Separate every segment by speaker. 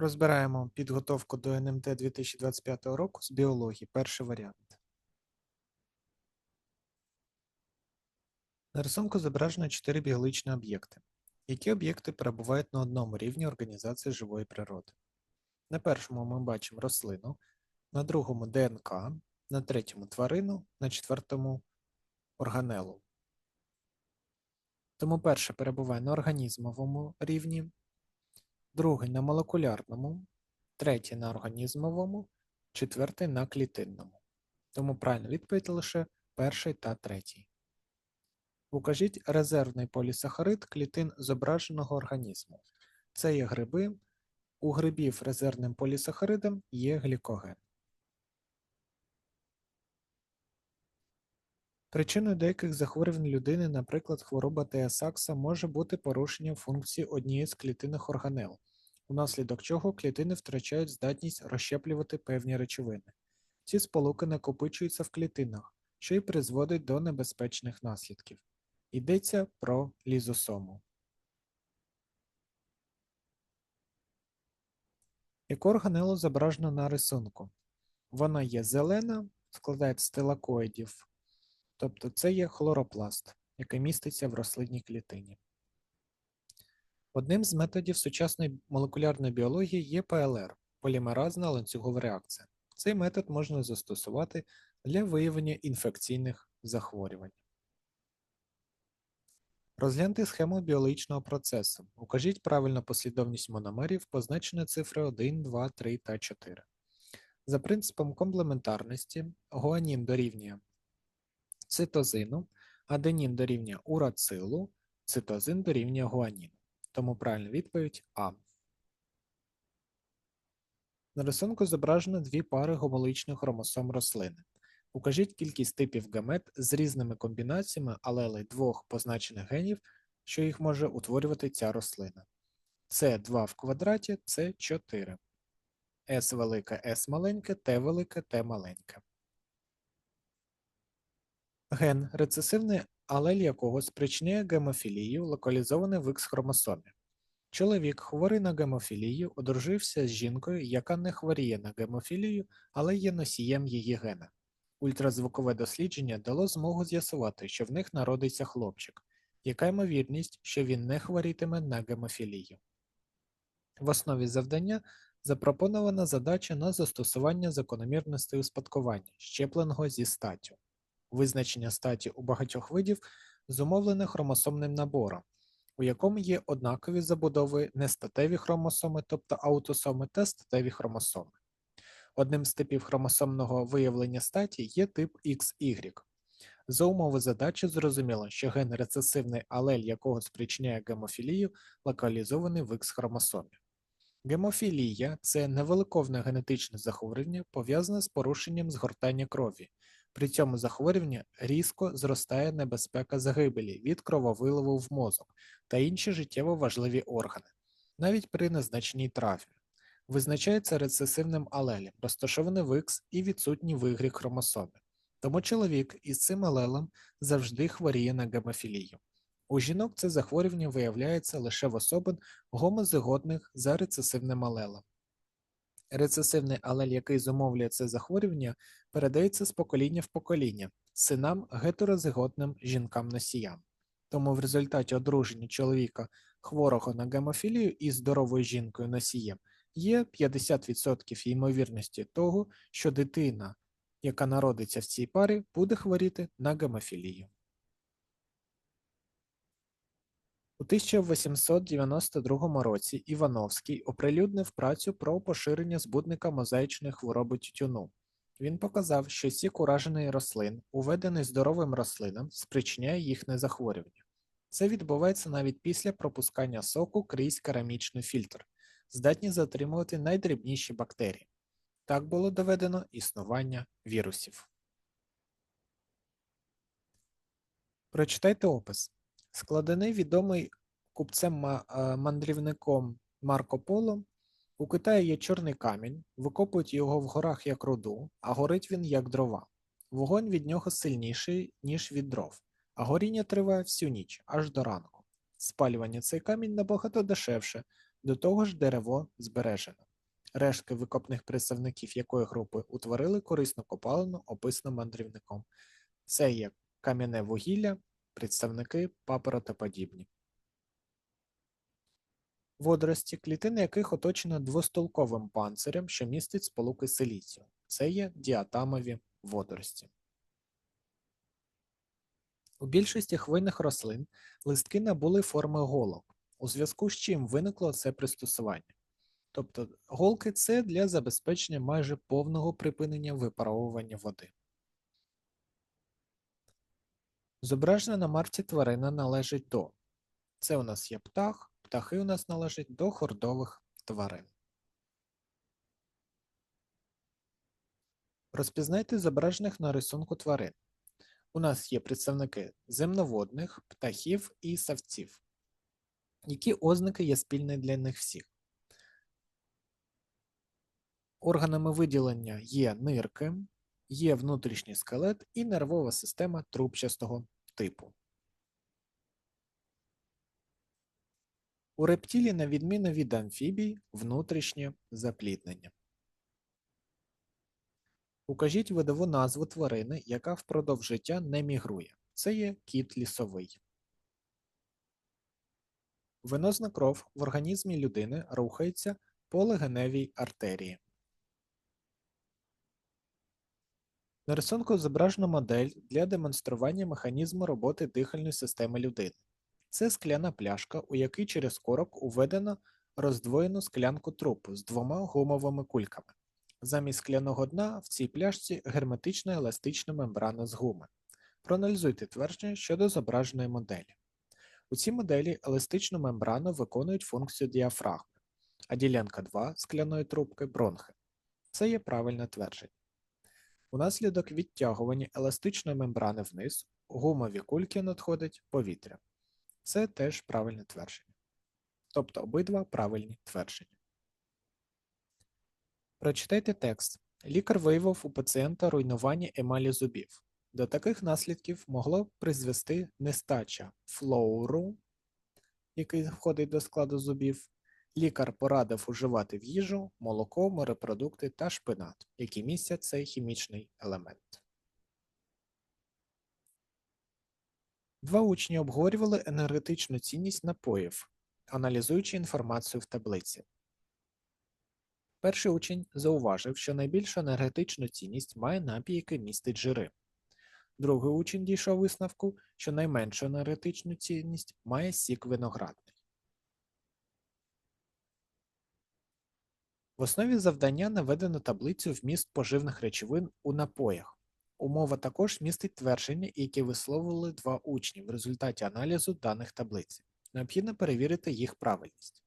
Speaker 1: Розбираємо підготовку до НМТ 2025 року з біології. Перший варіант. На рисунку зображено чотири біологічні об'єкти. Які об'єкти перебувають на одному рівні організації живої природи? На першому ми бачимо рослину, на другому ДНК, на третьому тварину, на четвертому органелу. Тому перше перебуває на організмовому рівні, другий на молекулярному, третій на організмовому, четвертий на клітинному. Тому правильна відповідь лише перший та третій. Укажіть резервний полісахарид клітин зображеного організму. Це є гриби. У грибів резервним полісахаридом є глікоген. Причиною деяких захворювань людини, наприклад, хвороба Теосакса, може бути порушення функції однієї з клітинних органел, унаслідок чого клітини втрачають здатність розщеплювати певні речовини. Ці сполуки накопичуються в клітинах, що й призводить до небезпечних наслідків. Йдеться про лізосому. Яку органелу зображено на рисунку? Вона є зелена, складається з тилакоїдів, тобто це є хлоропласт, який міститься в рослинній клітині. Одним з методів сучасної молекулярної біології є ПЛР полімеразна ланцюгова реакція. Цей метод можна застосувати для виявлення інфекційних захворювань. Розгляньте схему біологічного процесу. Укажіть правильну послідовність мономерів, позначені цифри 1, 2, 3 та 4. За принципом комплементарності гуанін дорівнює цитозину, аденін дорівнює урацилу, цитозин дорівнює гуаніну. Тому правильна відповідь А. На рисунку зображено дві пари гомологічних хромосом рослини. Укажіть кількість типів гамет з різними комбінаціями алелей двох позначених генів, що їх може утворювати ця рослина. С 2 в квадраті це 4. С велике, С маленьке, Т велике, Т маленьке. Ген рецесивний алель якого спричиняє гемофілію, локалізований в Х-хромосомі. Чоловік, хворий на гемофілію, одружився з жінкою, яка не хворіє на гемофілію, але є носієм її гена. Ультразвукове дослідження дало змогу з'ясувати, що в них народиться хлопчик, яка ймовірність, що він не хворітиме на гемофілію. В основі завдання запропонована задача на застосування закономірностей успадкування, щепленого зі статтю. Визначення статі у багатьох видів зумовлене хромосомним набором, у якому є однакові забудови нестатеві хромосоми, тобто аутосоми та статеві хромосоми. Одним з типів хромосомного виявлення статі є тип XY. За умови задачі зрозуміло, що ген рецесивний алель якого спричиняє гемофілію, локалізований в Х-хромосомі. Гемофілія це невеликовне генетичне захворювання, пов'язане з порушенням згортання крові. При цьому захворюванні різко зростає небезпека загибелі від крововиливу в мозок та інші життєво важливі органи, навіть при незначній травмі. Визначається рецесивним алелем, розташований в Х і відсутній в Y хромосомі. Тому чоловік із цим алелем завжди хворіє на гемофілію. У жінок це захворювання виявляється лише в особин гомозиготних за рецесивним алелем. Рецесивний алель, який зумовлює це захворювання, передається з покоління в покоління синам гетерозиготним жінкам-носіям. Тому в результаті одруження чоловіка хворого на гемофілію із здоровою жінкою носієм є 50% ймовірності того, що дитина, яка народиться в цій парі, буде хворіти на гемофілію. У 1892 році Івановський оприлюднив працю про поширення збудника мозаїчної хвороби тютюну. Він показав, що сік уражений рослин, уведений здоровим рослинам, спричиняє їхнє захворювання. Це відбувається навіть після пропускання соку крізь керамічний фільтр, здатні затримувати найдрібніші бактерії. Так було доведено існування вірусів. Прочитайте опис. Складений відомий купцем-мандрівником Марко Поло. У Китаї є чорний камінь, викопують його в горах як руду, а горить він як дрова. Вогонь від нього сильніший, ніж від дров, а горіння триває всю ніч, аж до ранку. Спалювання цей камінь набагато дешевше, до того ж дерево збережено. рештки викопних представників якої групи утворили корисну копалину, описану мандрівником. Це є кам'яне вугілля, представники папоротоподібні. Водорості, клітини яких оточено двостолковим панцирем, що містить сполуки силіцію. Це є діатамові водорості. У більшості хвойних рослин листки набули форми голок, у зв'язку з чим виникло це пристосування. Тобто голки це для забезпечення майже повного припинення випаровування води. Зображена на марці тварина належить до. Це у нас є птах, птахи у нас належать до хордових тварин. Розпізнайте зображених на рисунку тварин. У нас є представники земноводних, птахів і савців. Які ознаки є спільні для них всіх? Органами виділення є нирки, є внутрішній скелет і нервова система трубчастого типу. У рептилій, на відміну від амфібій, внутрішнє запліднення. Укажіть видову назву тварини, яка впродовж життя не мігрує. Це є кіт лісовий. Венозна кров в організмі людини рухається по легеневій артерії. На рисунку зображено модель для демонстрування механізму роботи дихальної системи людини. Це скляна пляшка, у якій через корок уведено роздвоєну склянку трупу з двома гумовими кульками. Замість скляного дна в цій пляшці герметична еластична мембрана з гуми. Проаналізуйте твердження щодо зображеної моделі. У цій моделі еластичну мембрану виконують функцію діафрагми, а ділянка 2 скляної трубки бронхи. Це є правильне твердження. Унаслідок відтягування еластичної мембрани вниз гумові кульки надходить повітря. Це теж правильне твердження. Тобто обидва правильні твердження. Прочитайте текст. Лікар виявив у пацієнта руйнування емалі зубів. До таких наслідків могло призвести нестача флоуру, який входить до складу зубів. Лікар порадив уживати в їжу молоко, морепродукти та шпинат, які містять цей хімічний елемент. Два учні обговорювали енергетичну цінність напоїв, аналізуючи інформацію в таблиці. Перший учень зауважив, що найбільшу енергетичну цінність має напій, який містить жири. Другий учень дійшов висновку, що найменшу енергетичну цінність має сік виноградний. В основі завдання наведено таблицю вміст поживних речовин у напоях. Умова також містить твердження, які висловили два учні в результаті аналізу даних таблиць. Необхідно перевірити їх правильність.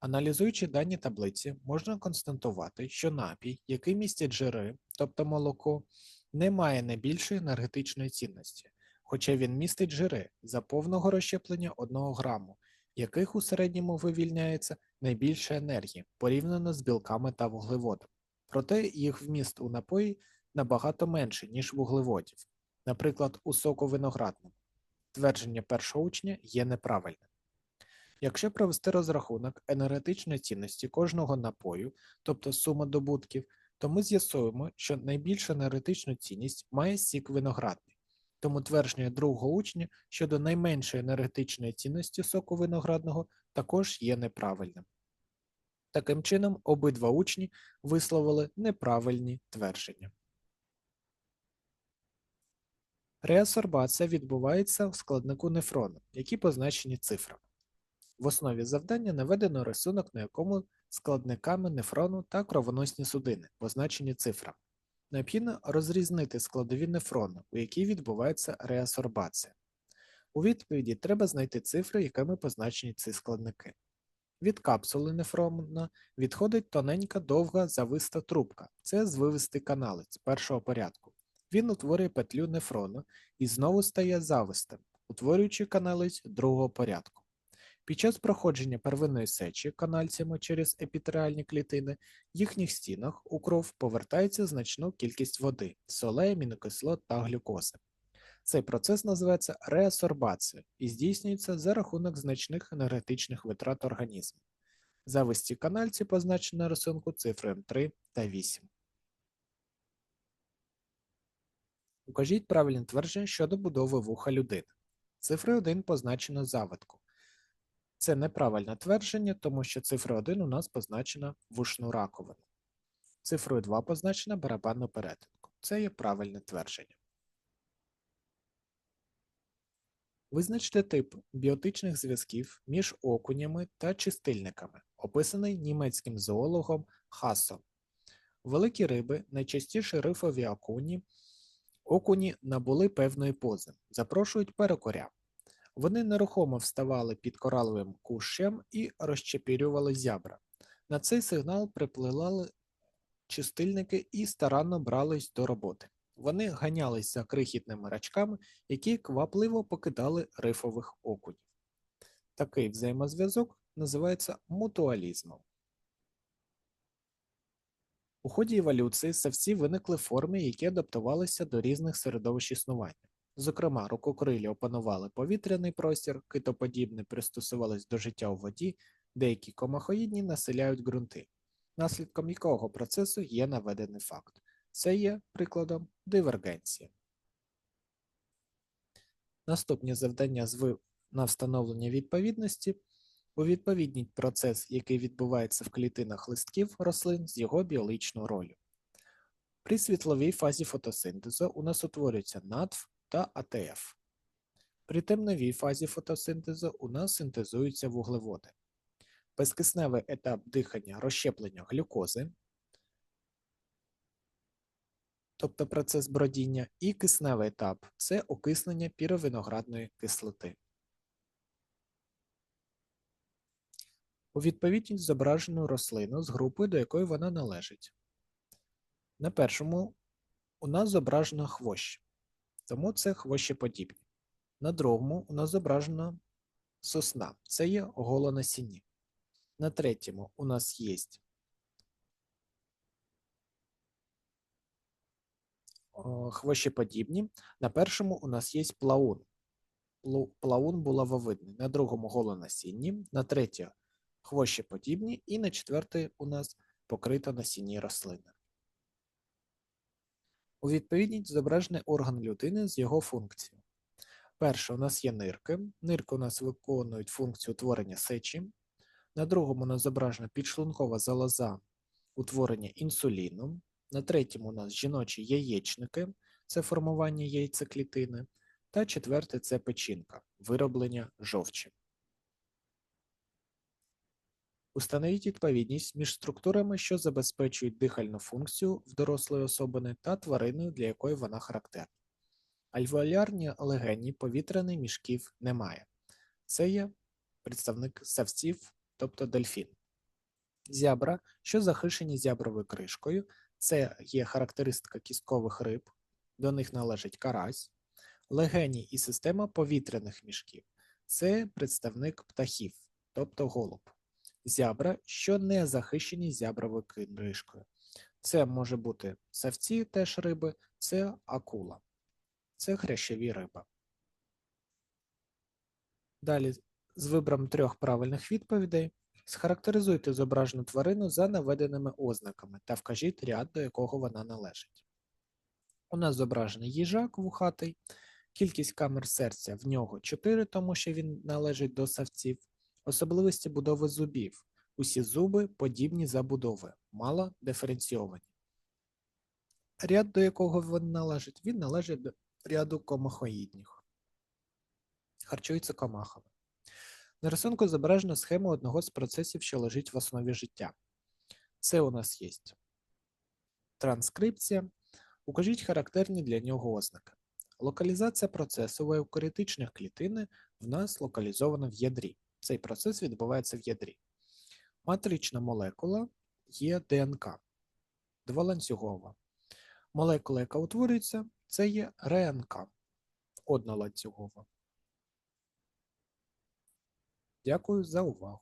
Speaker 1: Аналізуючи дані таблиці, можна констатувати, що напій, який містить жири, тобто молоко, не має найбільшої енергетичної цінності, хоча він містить жири за повного розщеплення 1 граму, яких у середньому вивільняється найбільше енергії порівняно з білками та вуглеводами. Проте їх вміст у напої набагато менший, ніж вуглеводів, наприклад, у соку виноградному. Твердження першого учня є неправильним. Якщо провести розрахунок енергетичної цінності кожного напою, тобто сума добутків, то ми з'ясуємо, що найбільшу енергетичну цінність має сік виноградний. Тому твердження другого учня щодо найменшої енергетичної цінності соку виноградного також є неправильним. Таким чином, обидва учні висловили неправильні твердження. Реасорбація відбувається в складнику нефрону, які позначені цифрами. В основі завдання наведено рисунок, на якому складниками нефрону та кровоносні судини, позначені цифрами. Необхідно розрізнити складові нефрону, у якій відбувається реасорбація. У відповіді треба знайти цифри, якими позначені ці складники. Від капсули нефрона відходить тоненька довга зависта трубка, це звивистий каналець першого порядку. Він утворює петлю нефрону і знову стає завистим, утворюючи каналець другого порядку. Під час проходження первинної сечі канальцями через епітеріальні клітини, в їхніх стінах у кров повертається значну кількість води, солей, амінокислот та глюкози. Цей процес називається реасорбація і здійснюється за рахунок значних енергетичних витрат організму. Зависті канальці позначені на рисунку цифрами 3 та 8. Укажіть правильне твердження щодо будови вуха людини. Цифри 1 позначено завитку. Це неправильне твердження, тому що цифра 1 у нас позначена вушну раковину. Цифрою 2 позначена барабанну перетинку. Це є правильне твердження. Визначте тип біотичних зв'язків між окунями та чистильниками, описаний німецьким зоологом Хасом. Великі риби, найчастіше рифові окуні, окуні набули певної пози, запрошують перекоря. Вони нерухомо вставали під кораловим кущем і розчепірювали зябра. На цей сигнал припливали чистильники і старанно брались до роботи. Вони ганялись за крихітними рачками, які квапливо покидали рифових окунів. Такий взаємозв'язок називається мутуалізмом. У ході еволюції савці виникли форми, які адаптувалися до різних середовищ існування. Зокрема, рукокрилі опанували повітряний простір, китоподібне пристосувались до життя у воді, деякі комахоїдні населяють ґрунти, наслідком якого процесу є наведений факт. Це є прикладом дивергенції. Наступні завдання з на встановлення відповідності увідповідніть процес, який відбувається в клітинах листків рослин з його біологічною ролью. При світловій фазі фотосинтезу у нас утворюється НАТФ та АТФ. При темновій фазі фотосинтезу у нас синтезуються вуглеводи. Безкисневий етап дихання розщеплення глюкози, тобто процес бродіння, і кисневий етап це окиснення піровиноградної кислоти. У відповідність зображену рослину з групою, до якої вона належить. На першому у нас зображено хвощ, тому це хвощеподібні. На другому у нас зображена сосна, це є голонасінні. На третьому у нас є хвощеподібні. На першому у нас є плаун. Плаун булавовидний. На другому голонасінні, на третє хвощеподібні і на четверте у нас покрита насінні рослини. У відповідність зображений орган людини з його функцією. Перше, у нас є нирки. Нирки у нас виконують функцію утворення сечі. На другому у нас зображена підшлункова залоза утворення інсуліну. На третьому у нас жіночі яєчники це формування яйцеклітини. Та четверте це печінка, вироблення жовчі. Установіть відповідність між структурами, що забезпечують дихальну функцію в дорослої особини та твариною, для якої вона характерна. Альвеолярні легені повітряних мішків немає. Це є представник савців, тобто дельфін. Зябра, що захищені зябровою кришкою, це є характеристика кісткових риб, до них належить карась, легені і система повітряних мішків це представник птахів, тобто голуб зябра, що не захищені зябровою кришкою. Це може бути савці теж риби, це акула, це хрящові риби. Далі, з вибором трьох правильних відповідей, схарактеризуйте зображену тварину за наведеними ознаками та вкажіть ряд, до якого вона належить. У нас зображений їжак вухатий, кількість камер серця в нього 4, тому що він належить до савців. Особливості будови зубів. Усі зуби подібні забудови, мало диференційовані. Ряд, до якого він належить, він належить до ряду комахоїдних. Харчується комахами. На рисунку зображено схему одного з процесів, що лежить в основі життя. Це у нас є транскрипція. Укажіть характерні для нього ознаки. Локалізація процесу в еукарітичних клітини в нас локалізована в ядрі. Цей процес відбувається в ядрі. Матрична молекула є ДНК, дволанцюгова. Молекула, яка утворюється, це є РНК, одноланцюгова. Дякую за увагу.